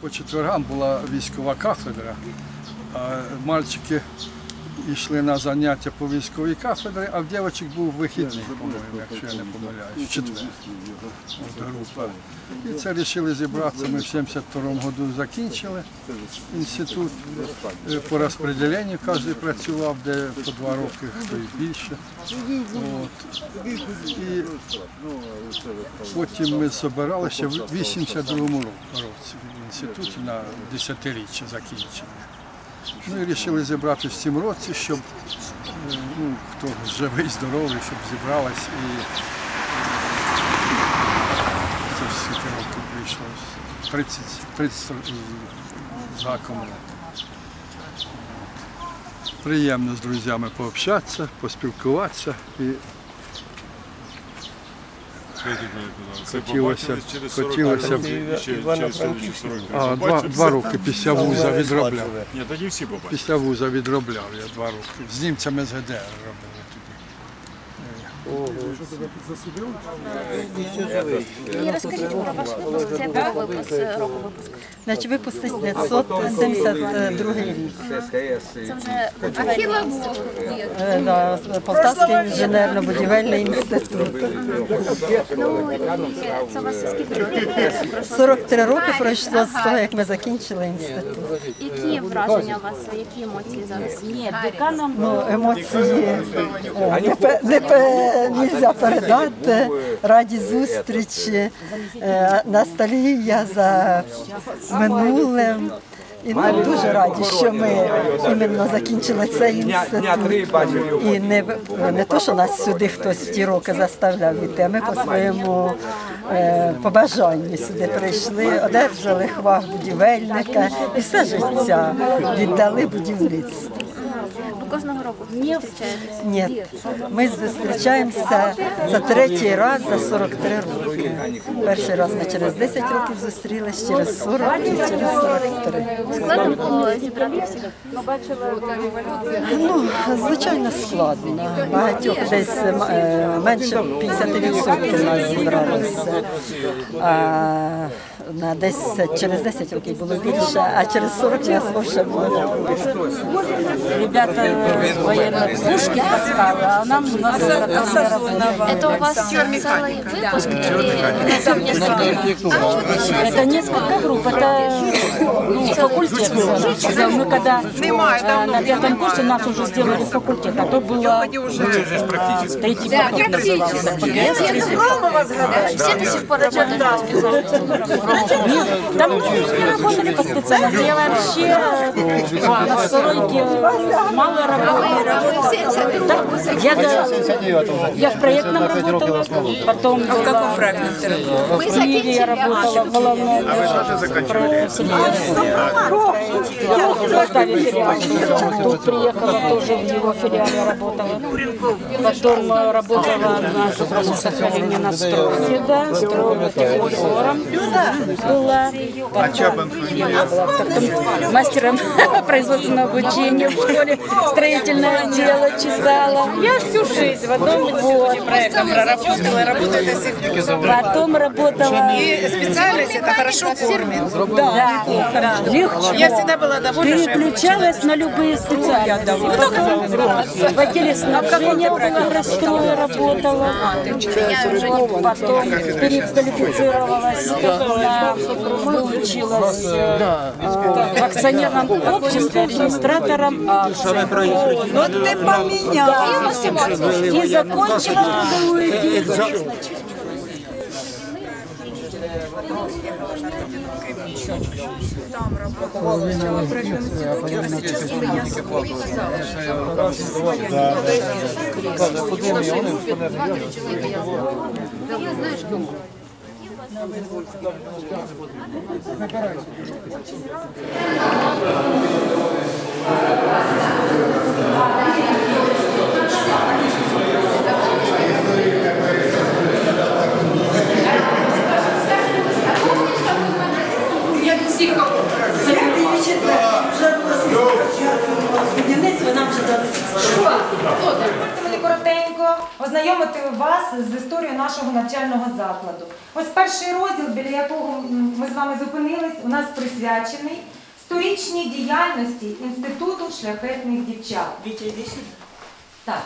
по четвергам була військова кафедра, а мальчики йшли на заняття по військовій кафедрі, а в дівчаток був вихідний, по-моєму, якщо я не помиляюсь, четвер. От група. І це вирішили зібратися. Ми в 72-му году закінчили інститут. Е, По розподіленню кожен працював, де по два роки, хто і більше. От. І потім ми збиралися в 82-му році в інституті на 10-річчя закінчення. Ну і вирішили зібрати в цьому році, щоб е, ну, хто живий, здоровий, щоб зібралась і це ж скільки років прийшло. 30, 30 з. Приємно з друзями пообщатися, поспілкуватися і Хотілося б- хотілося б- а, два, два роки після вуза відробляв. Ні, тоді всі побачили. Після вуза відробляв я два роки. З німцями з ГДР робили тоді. І розкажіть про ваш випуск. Це був випуск року випуску. Значить, випуск 1972 рік. Це вже Е, да, Полтавський інженерно-будівельний інститут. Ну і це у вас скільки років? 43 роки пройшло з того, як ми закінчили інститут. Які враження у вас, які емоції зараз? Ні, Ну, емоції е, не, пе- не пе- нельзя передати. Раді зустрічі, е, ностальгія за минулим. І ну, дуже раді, що ми іменно закінчили цей інститут. І не, не то, що нас сюди хтось в ті роки заставляв іти, а ми по своєму е, побажанню сюди прийшли, одержали хвах будівельника і все життя віддали будівництву. Кожного року зустрічаєтесь? Ні, ми зустрічаємося за третій раз за 43 роки. Перший раз ми через 10 років зустрілись, через 40 і через 43. Складно було зібрати всіх? Ну, звичайно, складно. Багатьох десь е, менше 50% нас зібралося. А на десь через 10 років було більше, а через 40 нас вовше було. Ребята военно пушки таскали, а нам Это у вас целый выпуск или несколько? Это несколько групп, это ну, факультет. Мы когда э, на пятом курсе нас уже сделали факультет, а то было третий факультет назывался. Все до сих пор работают по специальности? Там многие не работали по специальности. Я вообще э, на стройке мало работала. Да, я, до- я в проектном работала, потом а в каком проектном ты работала? В Киеве я работала в головном Полтаве филиал. Тут приехала тоже в его филиале работала. Потом э, работала на сохранении на стройке, да, строила теплофором была. Потом потом мастером производственного обучения в школе строительное дело читала. Я всю жизнь в одном институте проектом проработала, работаю до сих пор. Потом работала... Специальность это хорошо кормит. Да, да, легче. Я всегда была довольна, что я Переключалась на любые специальности. В отделе снабжения была расстроя работала. Потом переквалифицировалась, на- выучилась э, в акционерном обществе администратором акций. Вот ты поменял. И закончила трудовую деятельность. Будівництво нам вже дали. Вони коротенько. Ознайомити вас з історією нашого навчального закладу. Ось перший розділ, біля якого ми з вами зупинились, у нас присвячений сторічній діяльності Інституту шляхетних дівчат. Так.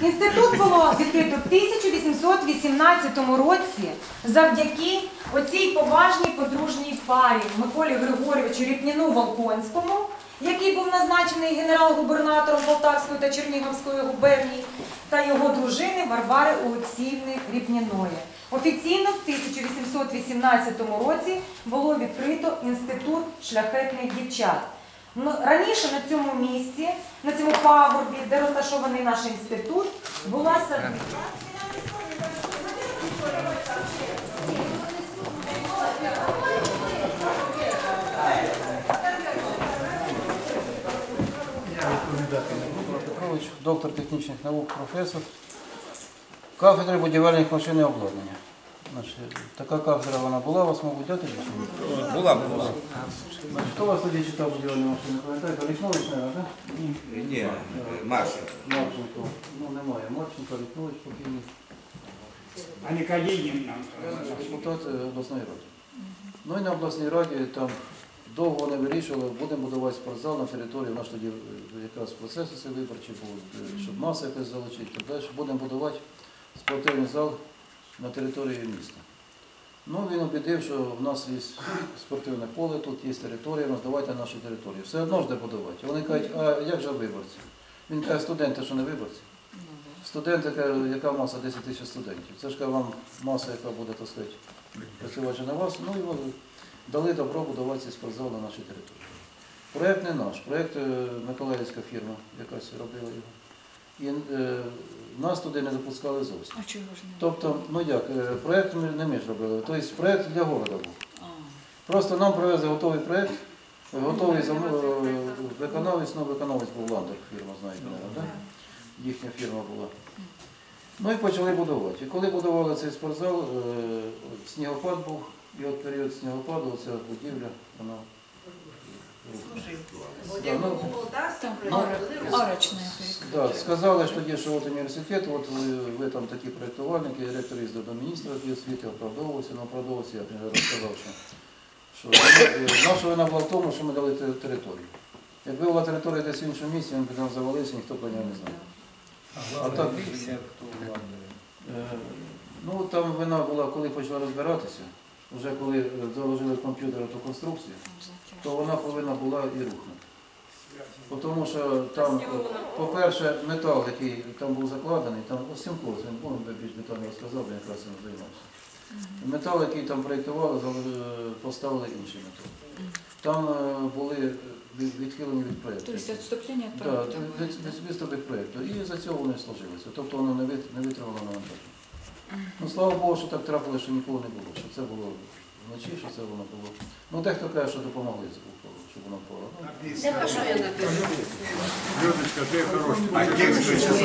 Інститут було відкрито в 1818 році завдяки оцій поважній подружній парі Миколі Григорьовичу Ріпніну Волконському, який був назначений генерал-губернатором Полтавської та Чернігівської губернії, та його дружини Варвари Олексіївни Ріпніної. Офіційно в 1818 році було відкрито Інститут шляхетних дівчат. Ну, Раніше на цьому місці, на цьому пагорбі, де розташований наш інститут, була садиба. Петрович, доктор технічних наук, професор. Кафедри будівельних машин і обладнання. Значить, така кафедра вона була у вас, мабуть, дати? Була, була. Значить, хто у вас тоді читав будівельні машини? Пам'ятаєте, мабуть, так? Ні, Маша. Марченко. Ну, немає. Марченко, Олекснович, покійний. А не Калинин нам. Депутат е, обласної ради. Ну і на обласній раді там довго вони вирішували, будемо будувати спортзал на території, у нас тоді е, якраз процеси ці виборчі були, е, щоб нас якось залучити, далі. Будемо будувати спортивний зал на території міста. Ну, він убідив, що в нас є спортивне поле, тут є територія, давайте наші території. Все одно ж де будувати. Вони кажуть, а як же виборці? Він каже, студенти, що не виборці. Студенти, яка, маса 10 тисяч студентів. Це ж каже, вам маса, яка буде, так сказати, працювати на вас. Ну і дали добро будувати цей спортзал на нашій території. Проєкт не наш, проєкт е, Миколаївська фірма якась робила його. І е, нас туди не допускали зовсім. А чого ж не? Тобто, ну як, е, проєкт ми не ми ж робили, тобто проєкт для города був. Просто нам привезли готовий проєкт, готовий зам- е, виконавець, ну виконавець був Ландер, фірма, знаєте, мабуть, да? їхня фірма була. Ну і почали будувати. І коли будували цей спортзал, е, снігопад був, і от період снігопаду ця будівля, вона Да, ну. Да, сказали ж тоді, що от університет, от ви, ви там такі проєктувальники, ректор їздив до міністра освіти, оправдовувався, але оправдовувався, я вже розказав, що, що наша вина була в тому, що ми дали те- територію. Якби була територія десь в іншому місці, він б там завалився, ніхто про нього не знав. А так, е, ну там вина була, коли почала розбиратися, вже коли е, заложили в комп'ютер ту конструкцію, то вона повинна була і рухнути. Тому що там, е, по-перше, метал, який там був закладений, там ось Сімко, він би більш детально розказав, бо я якраз цим займався. Метал, який там проєктували, поставили інший метал. Там е, були відхилені від проєкту. То есть отступление от Так, від, від проєкту. І за цього вони сложилися. Тобто воно не, витримало навантаження. Ну, слава Богу, що так трапилося, що ніколи не було. Що це було вночі, що це воно було. Ну, дехто каже, що допомогли, щоб воно впало. Ну, А текст ви зараз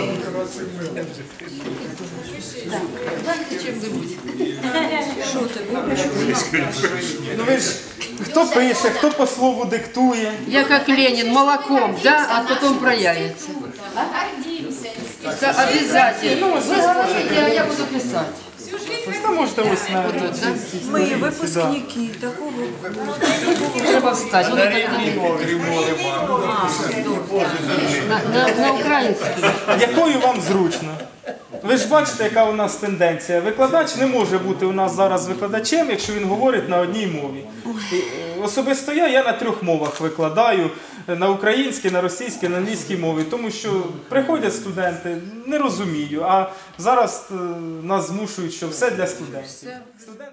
Ну ви ж хто пише, хто по слову диктує. Я как Ленин, молоком, да, а потом проявится. Это обязательно. Вы говорите, а я буду писать. Та можете ось на Ми випускники такого. Треба встать. Вот это на, на, на украинский. якою вам зручно. Ви ж бачите, яка у нас тенденція. Викладач не може бути у нас зараз викладачем, якщо він говорить на одній мові. І, е, Особисто я, я на трьох мовах викладаю е, на українській, на російській, на англійській мові, тому що приходять студенти, не розумію. А зараз е, нас змушують, що все для студентів. Студент